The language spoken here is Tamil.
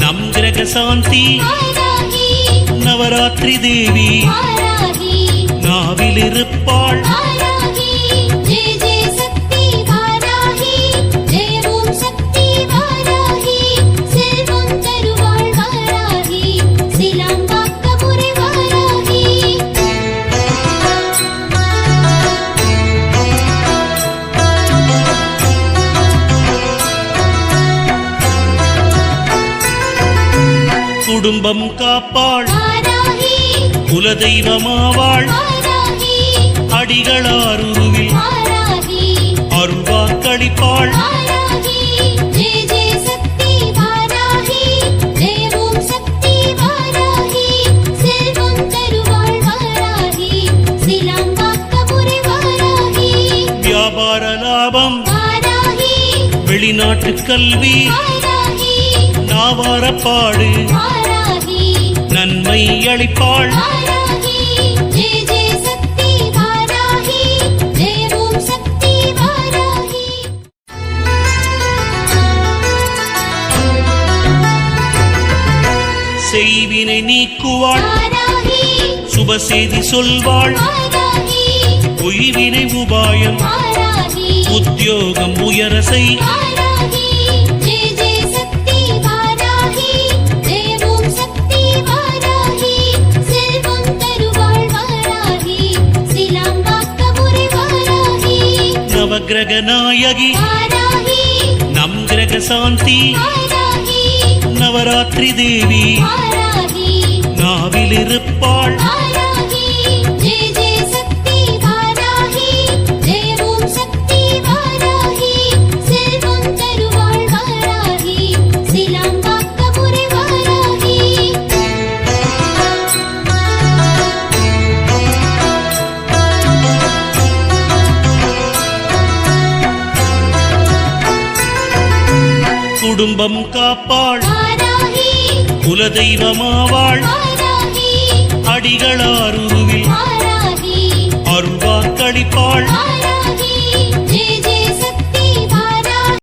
நம் கிரக சாந்தி வாராகி நவராத்திரி தேவி வாராகி நாவிலிருப்பாள் குடும்பம் காப்பாள். குலதெய்வமாவாள். அடிகளாருருவில். அருள்வாக்களிப்பாள். வியாபார லாபம். வெளிநாட்டு கல்வி. நாவாரப்பாடு. நன்மை அளிப்பாள் செய்வினை நீக்குவாள். வாராகி சுபசெய்தி சொல்வாள். பொய்வினை உபாயம். உத்தியோகம் உயர நவக்கிரக நாயகி நம் கிரக சாந்தி நவராத்திரி தேவி வாராகி நாவிலிருப்பாள் குடும்பம் காப்பாள். குலதெய்வமாவாள். வாராகி அருள்வாக்களிப்பாள்